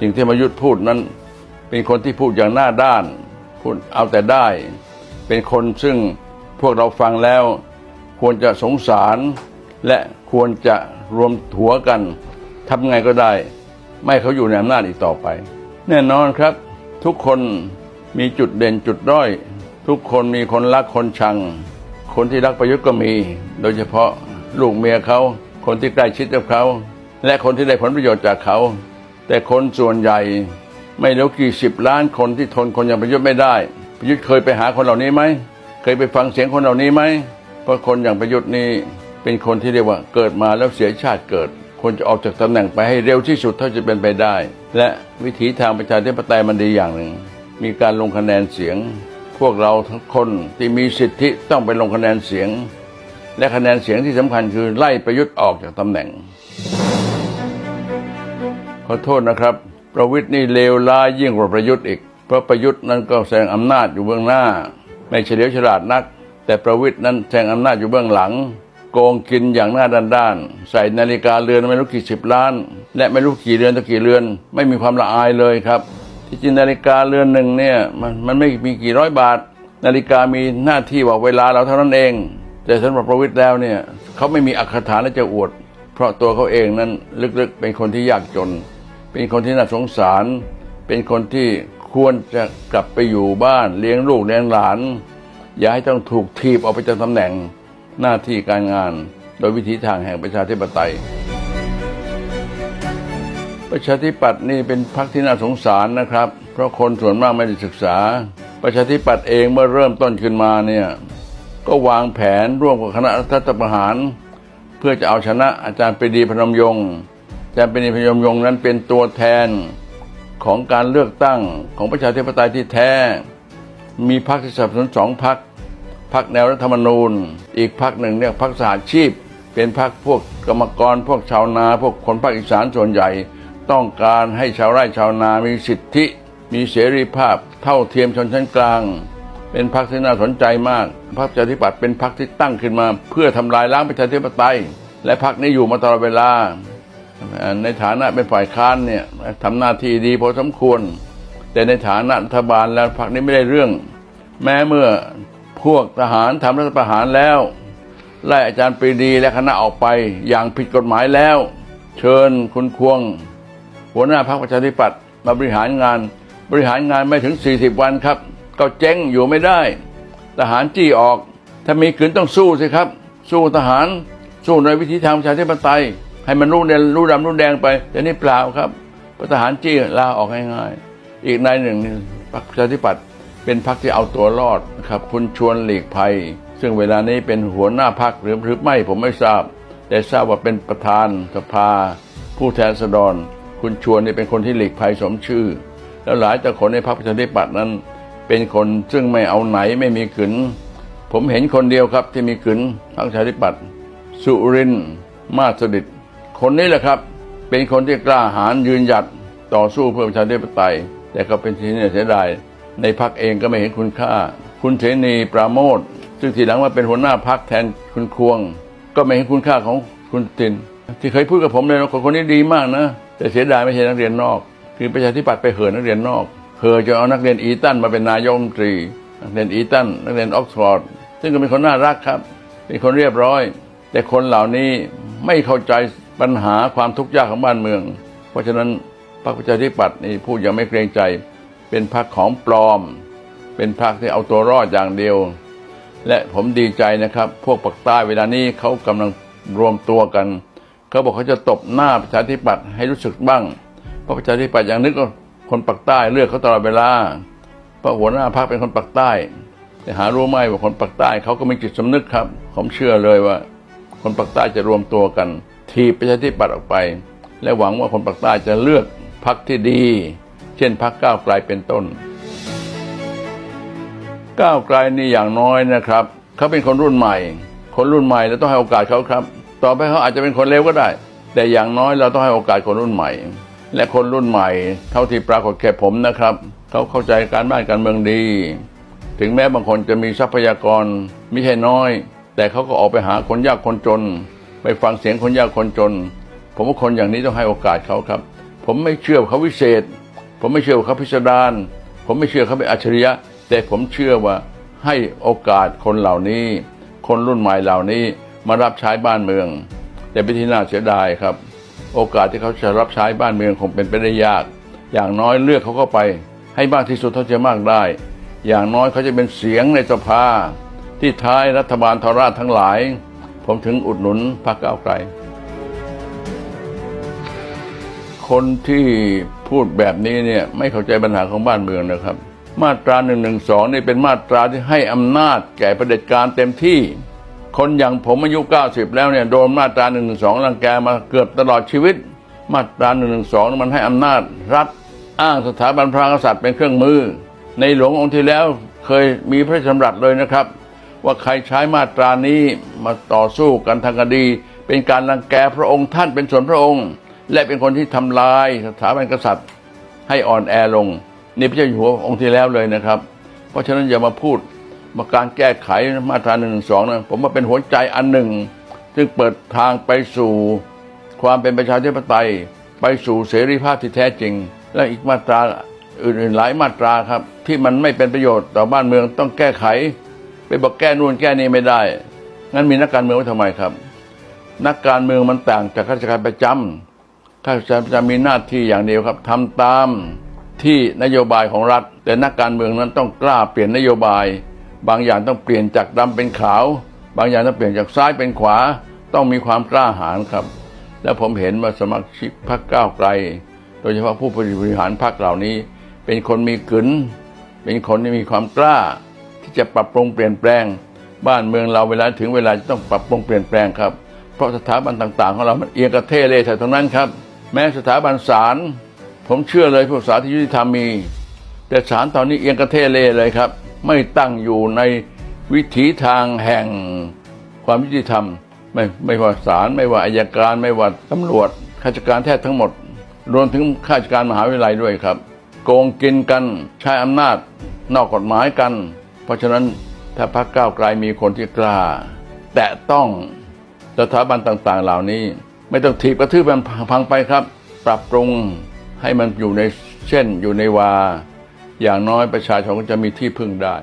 สิ่งที่มายุทธพูดนั้น เป็นคนที่พูดอย่างหน้าด้าน พูดเอาแต่ได้ เป็นคนซึ่งพวกเราฟังแล้ว ควรจะสงสาร และควรจะรวมหัวกันทำไงก็ได้ ไม่เขาอยู่ในอำนาจอีกต่อไป แน่นอนครับ ทุกคนมีจุดเด่นจุดด้อย ทุกคนมีคนรักคนชัง คนที่รักประยุทธ์ก็มี โดยเฉพาะลูกเมียเขา คนที่ใกล้ชิดกับเขา และคนที่ได้ผลประโยชน์จากเขา แต่คนส่วนใหญ่ไม่รู้กี่สิบล้านคนที่ทนคนอย่างประยุทธ์ไม่ได้ ประยุทธ์เคยไปหาคนเหล่านี้ไหม เคยไปฟังเสียงคนเหล่านี้ไหม เพราะคนอย่างประยุทธ์นี่เป็นคนที่เรียกว่าเกิดมาแล้วเสียชาติเกิดควรจะออกจากตำแหน่งไปให้เร็วที่สุดเท่าจะเป็นไปได้ และวิถีทางประชาธิปไตยมันดีอย่างหนึ่ง มีการลงคะแนนเสียง พวกเราทั้งคนที่มีสิทธิต้องไปลงคะแนนเสียง และคะแนนเสียงที่สำคัญคือไล่ประยุทธ์ออกจากตำแหน่ง ขอโทษนะครับ ประวิทย์นี่เลวร้ายยิ่งกว่าประยุทธ์อีก เพราะประยุทธ์นั้นก็แสดงอำนาจอยู่เบื้องหน้า ไม่เฉลียวฉลาดนัก แต่ประวิทย์นั้นแสดงอำนาจอยู่เบื้องหลัง โกงกินอย่างหน้าด้านๆใส่นาฬิกาเรือนไม่รู้กี่สิบล้าน และไม่รู้กี่เรือนต่อกี่เรือน ไม่มีความละอายเลยครับ ที่จริงนาฬิกาเรือนหนึ่งเนี่ยมันมันไม่มีกี่ร้อยบาท นาฬิกามีหน้าที่บอกเวลาเราเท่านั้นเอง แต่สำหรับประวิทย์แล้วเนี่ยเขาไม่มีอักขฐานและจะอวดเพราะตัวเขาเองนั้นลึกๆ เป็นคนที่ยากจน เป็นคนที่น่าสงสาร เป็นคนที่ควรจะกลับไปอยู่บ้านเลี้ยงลูกเลี้ยงหลาน อย่าให้ต้องถูกทีบออกไปจากตำแหน่งหน้าที่การงาน โดยวิธีทางแห่งประชาธิปไตย ประชาธิปัตย์นี่เป็นพรรคที่น่าสงสารนะครับ เพราะคนส่วนมากไม่ได้ศึกษา ประชาธิปัตย์เองเมื่อเริ่มต้นขึ้นมาเนี่ยก็วางแผนร่วมกับคณะรัฐประหาร เพื่อจะเอาชนะอาจารย์ปรีดีพนมยงค์ จารย์ปรีดีพนมยงนั้นเป็นตัวแทนของการเลือกตั้งของประชาธิปไตยที่แท้ มีพรรคที่สนับสนุนสองพรรคพรรคแนวรัฐธรรมนูญ อีกพรรคหนึ่งเนี่ยพรรคสหชีพ เป็นพรรคพวกกรรมกรพวกชาวนา พวกคนภาคอีสานส่วนใหญ่ ต้องการให้ชาวไร่ชาวนามีสิทธิ มีเสรีภาพ เท่าเทียมชนชั้นกลาง เป็นพรรคที่น่าสนใจมากพรรคประชาธิปัตย์เป็นพรรคที่ตั้งขึ้นมา เพื่อทำลายล้างประชาธิปไตย และพรรคนี้อยู่มาตลอดเวลา ในฐานะเป็นฝ่ายค้านเนี่ยทำหน้าที่ดีพอสมควร แต่ในฐานะรัฐบาลแล้วพรรคนี้ไม่ได้เรื่อง แม้เมื่อพวกทหารทำรัฐประหารแล้วไล่อาจารย์ปรีดีและคณะออกไปอย่างผิดกฎหมายแล้ว เชิญคุณควง หัวหน้าพรรคประชาธิปัตย์มาบริหารงาน บริหารงานไม่ถึง 40 วันครับ ก็เจ๊งอยู่ไม่ได้ ทหารจี้ออก ถ้ามีขืนต้องสู้สิครับ สู้ทหาร สู้ในวิธีทางประชาธิปไตย ให้มันรู้เดรู้ดำรู้แดงไป แต่นี่เปล่าครับระทหารจี้ลาออกง่ายๆอีกนายหนึ่งพรรคประชาธิปัตย์เป็นพรรคที่เอาตัวรอดนะครับ คุณชวนหลีกภัย ซึ่งเวลานี้เป็นหัวหน้าพรรคหรือหรือไม่ผมไม่ทราบ แต่ทราบว่าเป็นประธานสภา ผู้แทนราษฎรคุณชวนนี่เป็นคนที่หลีกภัยสมชื่อ แล้วหลายแต่คนในพรรคประชาธิปัตย์นั้น เป็นคนซึ่งไม่เอาไหนไม่มีขืนผมเห็นคนเดียวครับที่มีขืนพรรคประชาธิปัตย์สุรินทร์มาสดิต คนนี้แหละครับ เป็นคนที่กล้าหาญยืนหยัดต่อสู้เพื่อประชาธิปไตย แต่ก็เป็นที่น่าเสียดายในพรรคเองก็ไม่เห็นคุณค่า คุณเสนีปราโมทซึ่งทีหลังมาเป็นหัวหน้าพรรคแทนคุณควง ก็ไม่เห็นคุณค่าของคุณติน ที่เคยพูดกับผมเลยนะคนคนนี้ดีมากนะ แต่เสียดายไม่ใช่นักเรียนนอก คือประชาธิปัตย์ไปเหินนักเรียนนอกเหินจะเอานักเรียนอีตันมาเป็นนายกรัฐมนตรี นักเรียนอีตันนักเรียนออกซฟอร์ดซึ่งก็เป็นคนน่ารักครับเป็นคนเรียบร้อย แต่คนเหล่านี้ไม่เข้าใจ ปัญหาความทุกข์ยากของบ้านเมือง เพราะฉะนั้นพรรคประชาธิปัตย์นี่พูดย่างไม่เกรงใจ เป็นพรรคของปลอม เป็นพรรคที่เอาตัวรอดอย่างเดียว และผมดีใจนะครับ พวกปักใต้เวลานี้เขากำลังรวมตัวกันเขาบอกเขาจะตบหน้าประชาธิปัตย์ให้รู้สึกบ้างเพราะประชาธิปัตย์อย่างนึกว่าคนปักใต้เลือกเขาตลอดเวลาเพราะหัวหน้าพรรคเป็นคนปักใต้ แต่หารู้ไหมว่าคนปักใต้เขาก็มีจิตสำนึกครับ ผมเชื่อเลยว่า คนปักใต้จะรวมตัวกัน ทีบประชาธิปัตย์ออกไป และหวังว่าคนปักใต้จะเลือกพรรคที่ดี เช่นพรรคก้าวไกลเป็นต้น ก้าวไกลนี่อย่างน้อยนะครับเขาเป็นคนรุ่นใหม่ คนรุ่นใหม่เราต้องให้โอกาสเขาครับ ต่อไปเขาอาจจะเป็นคนเลวก็ได้ แต่อย่างน้อยเราต้องให้โอกาสคนรุ่นใหม่ และคนรุ่นใหม่ เท่าที่ปรากฏแก่ผมนะครับเขาเข้าใจการบ้านการเมืองดี ถึงแม้บางคนจะมีทรัพยากรไม่ใช่น้อย แต่เขาก็ออกไปหาคนยากคนจน ไปฟังเสียงคนยากคนจน ผมว่าคนอย่างนี้ต้องให้โอกาสเขาครับ ผมไม่เชื่อว่าเขาวิเศษ ผมไม่เชื่อว่าเขาพิสดารผมไม่เชื่อเขาเป็นอัจฉริยะ แต่ผมเชื่อว่าให้โอกาสคนเหล่านี้ คนรุ่นใหม่เหล่านี้มารับใช้บ้านเมือง แต่เป็นที่น่าเสียดายครับ โอกาสที่เขาจะรับใช้บ้านเมืองคงเป็นไปได้ยาก อย่างน้อยเลือกเขาเข้าไป ให้มากที่สุดเท่าจะมากได้ อย่างน้อยเขาจะเป็นเสียงในสภาที่ท้ายรัฐบาลทราชทั้งหลาย ผมถึงอุดหนุนพรรคก้าวไกล คนที่พูดแบบนี้เนี่ยไม่เข้าใจปัญหาของบ้านเมืองนะครับ มาตรา1นึนี่เป็นมาตราที่ให้อำนาจแก่ประเด็จการเต็มที่ คนอย่างผมอายุ 90 แล้วเนี่ยโดนมาตรา1นึรังแกมาเกือบตลอดชีวิต มาตรา1นึมันให้อำนาจรัฐอ้างสถาบันพระกษัตริย์เป็นเครื่องมือ ในหลวงองค์ที่แล้วเคยมีพระราชดำรัสเลยนะครับ ว่าใครใช้มาตรานี้มาต่อสู้กันทางคดี เป็นการรังแกพระองค์ท่านเป็นส่วนพระองค์ และเป็นคนที่ทำลายสถาบันกษัตริย์ ให้อ่อนแอลงนี่พระเจ้าอยู่หัวองค์ที่แล้วเลยนะครับ เพราะฉะนั้นอย่ามาพูดมาการแก้ไขมาตราหนึ่งสองนะผมว่าเป็นหัวใจอันหนึ่ง ซึ่งเปิดทางไปสู่ความเป็นประชาธิปไตย ไปสู่เสรีภาพที่แท้จริง และอีกมาตราอื่นๆหลายมาตราครับ ที่มันไม่เป็นประโยชน์ต่อบ้านเมืองต้องแก้ไข ไปบอกแก้นู่นแก้นี่ไม่ได้ งั้นมีนักการเมืองไว้ทำไมครับ นักการเมืองมันต่างจากข้าราชการประจำข้าราชการประจำมีหน้าที่อย่างเดียวครับทำตามที่นโยบายของรัฐ แต่นักการเมืองนั้นต้องกล้าเปลี่ยนนโยบาย บางอย่างต้องเปลี่ยนจากดำเป็นขาว บางอย่างต้องเปลี่ยนจากซ้ายเป็นขวา ต้องมีความกล้าหาญครับ และผมเห็นว่าสมาชิกพรรคก้าวไกล โดยเฉพาะผู้บริหารพรรคเหล่านี้ เป็นคนมีกึนเป็นคนที่มีความกล้า ที่จะปรับปรุงเปลี่ยนแปลง บ้านเมืองเราเวลาถึงเวลาจะต้องปรับปรุงเปลี่ยนแปลงครับ เพราะสถาบันต่าง ๆ ของเรามันเอียงกระเทเลยแถวตรงนั้นครับ แม้สถาบันศาลผมเชื่อเลยพวกศาลที่ยุติธรรมมี แต่ศาลตอนนี้เอียงกระเทเลเลยครับ ไม่ตั้งอยู่ในวิถีทางแห่งความยุติธรรม ไม่ไม่ว่าศาลไม่ว่าอายการ ไม่ว่าตำรวจข้าราชการแทบทั้งหมด รวมถึงข้าราชการมหาวิทยาลัยด้วยครับ โกงกินกันใช้อำนาจนอกกฎหมายกัน เพราะฉะนั้นถ้าพรรคก้าวไกลมีคนที่กล้า แตะต้องสถาบันต่างๆ เหล่านี้ ไม่ต้องถีบกระทืบมันพังไปครับ ปรับปรุงให้มันอยู่ในเช่นอยู่ในวา อย่างน้อยประชาชนก็จะมีที่พึ่งได้